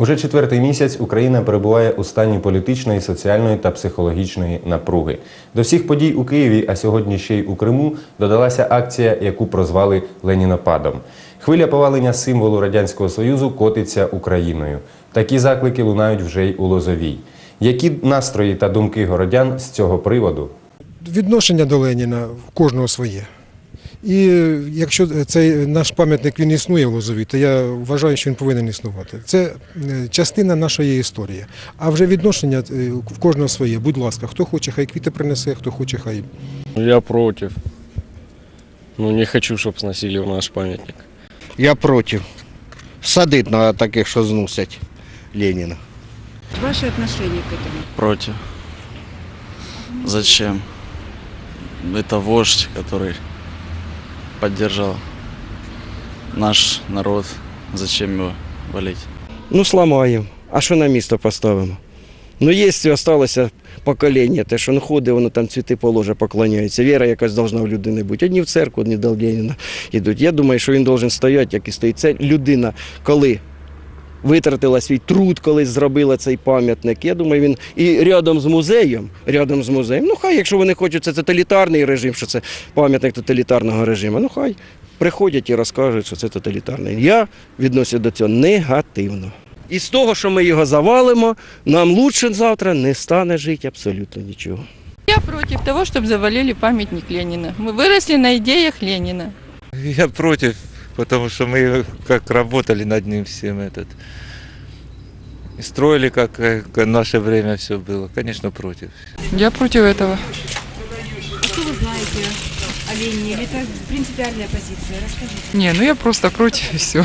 Уже четвертий місяць Україна перебуває у стані політичної, соціальної та психологічної напруги. До всіх подій у Києві, а сьогодні ще й у Криму, додалася акція, яку прозвали Ленінопадом. Хвиля повалення символу радянського союзу котиться Україною. Такі заклики лунають вже й у Лозовій. Які настрої та думки городян з цього приводу? Відношення до Леніна кожного своє. І е, якщо цей наш пам'ятник він існує в Лозові, то я вважаю, що він повинен існувати. Це е, частина нашої історії. А вже відношення е, в кожного своє. Будь ласка, хто хоче, хай квіти принесе, хто хоче, хай. Я против. Ну, не хочу, чтобы сносили наш памятник. Я проти. Садить на таких, що зносять Леніна. Ваше отношение к этому? Против. Зачем? Это вождь, который поддержал наш народ. Зачем его валить? Ну, сламаємо. А що на місто поставимо? Ну, є залишилося покоління, те, що він ходить, воно там цвіти положе, поклоняється. Віра якась должна в людини бути. Одні в церкву, одні до Леніна йдуть. Я думаю, що він должен стояти, як і стоїть. Це людина, коли витратила свій труд, коли зробила цей пам'ятник. Я думаю, він і рядом з музеєм, рядом з музеєм. Ну, хай, якщо вони хочуть, це тоталітарний режим, що це пам'ятник тоталітарного режиму. Ну, хай приходять і розкажуть, що це тоталітарний. Я відносився до цього негативно. І з того, що ми його завалимо, нам лучше завтра не стане жити абсолютно нічого. Я против того, чтобы завалили памятник Ленина. Мы выросли на идеях Ленина. Я против, Потому что мы как работали над ним всем этот. И строили, как, как в наше время все было. Конечно, против. Я против этого. А что вы знаете о Ленине? Или это принципиальная позиция? Расскажите. Не, ну я просто против и все.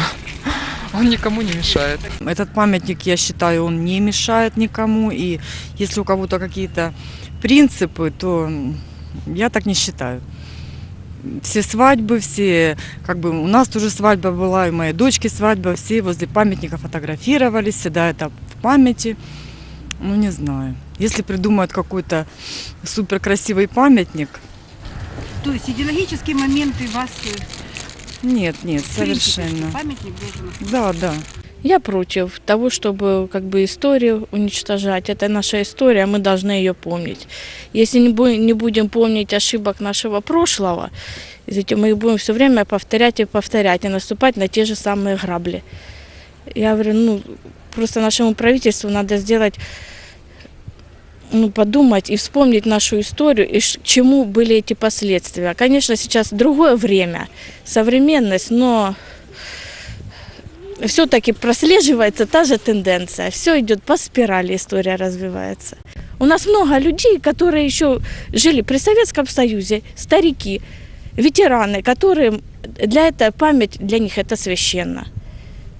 Он никому не мешает. Этот памятник, я считаю, он не мешает никому. И если у кого-то какие-то принципы, то я так не считаю. Все свадьбы, все, как бы у нас тоже свадьба была, и моей дочки свадьба, все возле памятника фотографировались, всегда это в памяти. Ну, не знаю. Если придумают какой-то супер красивый памятник, То есть идеологические моменты вас э, нет, нет, совершенно. Памятник должен Да, да. Я против того, чтобы как бы историю уничтожать. Это наша история, мы должны ее помнить. Если не, бу- не будем помнить ошибок нашего прошлого, мы их будем все время повторять и повторять, и наступать на те же самые грабли. Я говорю, ну, просто нашему правительству надо сделать, ну, подумать и вспомнить нашу историю, и чему были эти последствия. Конечно, сейчас другое время, современность, но все-таки прослеживается та же тенденция. Все идет по спирали, история развивается. У нас много людей, которые еще жили при Советском Союзе, старики, ветераны, которые для этого память для них это священно.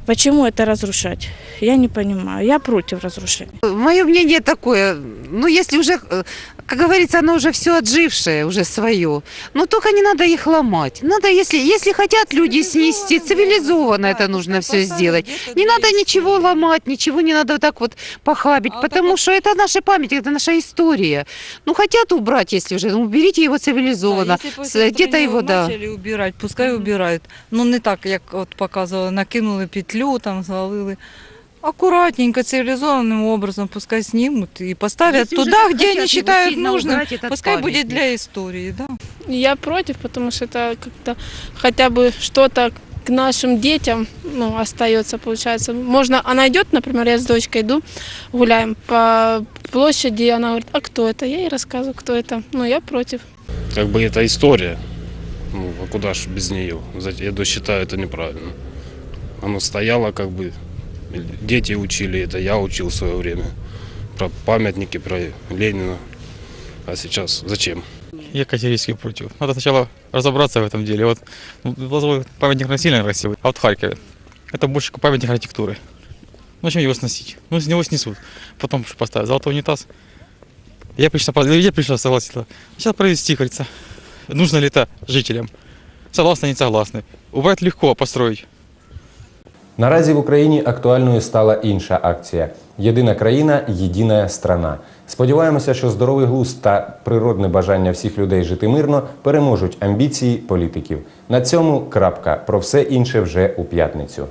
Почему это разрушать? Я не понимаю. Я против разрушения. Мое мнение такое, ну если уже, э, как говорится, оно уже все отжившее, уже свое, ну только не надо их ломать. Надо, если, если хотят люди снести, цивилизованно это нужно все сделать. Не надо ничего ломать, ничего не надо вот так вот похабить, потому что это наша память, это наша история. Ну хотят убрать, если уже, ну уберите его цивилизованно. С- Где-то его, да. Убирати, пускай убирають. Ну не так, як от показували, накинули петлю, там завалили. Аккуратненько, цивилизованным образом пускай снимут и поставят Если туда, где они считают нужным. Пускай будет памятник. для истории, да. Я против, потому что это как-то хотя бы что-то к нашим детям ну, остается, получается. Можно, она идет, например, я с дочкой иду, гуляем по площади, и она говорит, а кто это? Я ей рассказываю, кто это. Ну, я против. Как бы это история. Ну, а куда ж без нее? Я считаю, это неправильно. Оно стояло как бы, дети учили это, я учил в свое время. Про памятники, про Ленина. А сейчас зачем? Я категорически против. Надо сначала разобраться в этом деле. Вот ну, Лозовой памятник насильно красивый, а вот в Харькове это больше памятник архитектуры. Ну, зачем его сносить? Ну, с него снесут. Потом что поставят? Золотой унитаз. Я пришла, я пришла, согласила. Сейчас провести, говорится. Нужно ли это жителям? Согласны, не согласны. Убрать легко, а построить Наразі в Україні актуальною стала інша акція Єдина країна, єдина страна. Сподіваємося, що здоровий глузд та природне бажання всіх людей жити мирно переможуть амбіції політиків. На цьому крапка. Про все інше вже у п'ятницю.